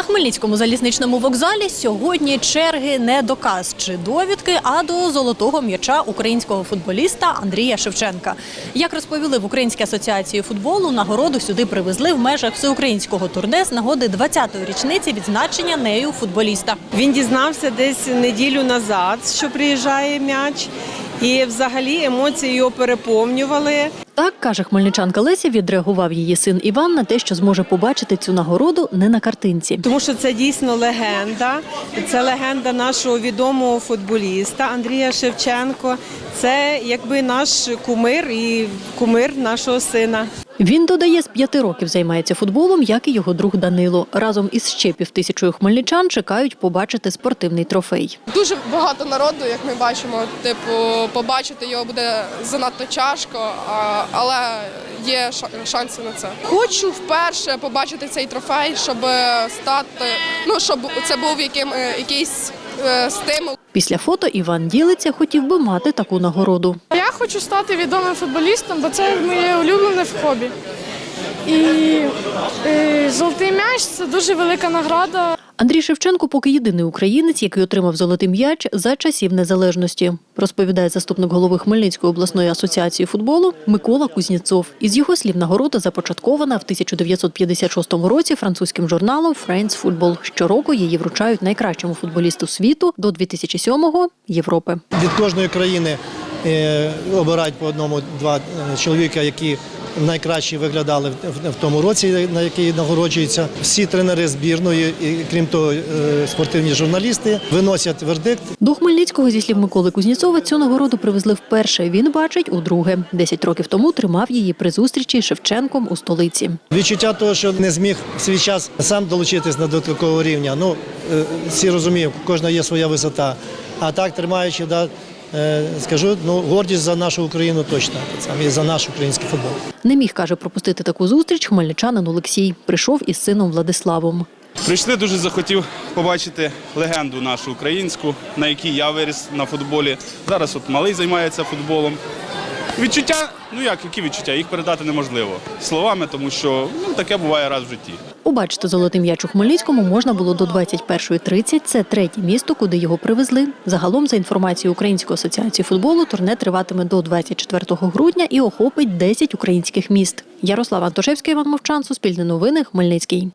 На Хмельницькому залізничному вокзалі сьогодні черги не до каз чи довідки, а до золотого м'яча українського футболіста Андрія Шевченка. Як розповіли в Українській асоціації футболу, нагороду сюди привезли в межах всеукраїнського турне з нагоди 20-ї річниці відзначення нею футболіста. Він дізнався десь неділю назад, що приїжджає м'яч, і взагалі емоції його переповнювали. Так каже хмельничанка Леся, відреагував її син Іван на те, що зможе побачити цю нагороду не на картинці. Тому що це дійсно легенда. Це легенда нашого відомого футболіста Андрія Шевченко. Це якби наш кумир і кумир нашого сина. Він додає, з п'яти років займається футболом, як і його друг Данило. Разом із ще півтисячою хмельничан чекають побачити спортивний трофей. Дуже багато народу, як ми бачимо. Типу, побачити його буде занадто тяжко, але є шанси на це. Хочу вперше побачити цей трофей, щоб стати, ну щоб це був яким е, якийсь е, стимул. Після фото Іван ділиться, хотів би мати таку нагороду. Хочу стати відомим футболістом, бо це моє улюблене хобі. І е, золотий м'яч це дуже велика награда. Андрій Шевченко поки єдиний українець, який отримав золотий м'яч за часів незалежності, розповідає заступник голови Хмельницької обласної асоціації футболу Микола Кузнєцов. Із його слів, нагорода започаткована в 1956 році французьким журналом France Football. Щороку її вручають найкращому футболісту світу до 2007-го – Європи. від кожної країни е, обирають по одному-два е, чоловіка, які найкраще виглядали в, тому році, на який нагороджуються. Всі тренери збірної, і крім того, е, спортивні журналісти виносять вердикт. До Хмельницького, зі слів Миколи Кузнєцова, цю нагороду привезли вперше. Він бачить удруге. Десять років тому тримав її при зустрічі з Шевченком у столиці. Відчуття того, що не зміг в свій час сам долучитись до такого рівня. Ну всі розуміють, кожна є своя висота. А так тримаючи, да, скажу, ну гордість за нашу Україну точно і за наш український футбол. Не міг, каже, пропустити таку зустріч хмельничанин Олексій. Прийшов із сином Владиславом. Прийшли, дуже захотів побачити легенду нашу українську, на якій я виріс на футболі. Зараз от малий займається футболом. Відчуття, ну як, які відчуття? Їх передати неможливо словами, тому що ну, таке буває раз в житті. Побачити золотий м'яч у Хмельницькому можна було до 21.30. Це третє місто, куди його привезли. Загалом, за інформацією Української асоціації футболу, турне триватиме до 24 грудня і охопить 10 українських міст. Ярослав Антошевський, Іван Мовчан, Суспільне новини, Хмельницький.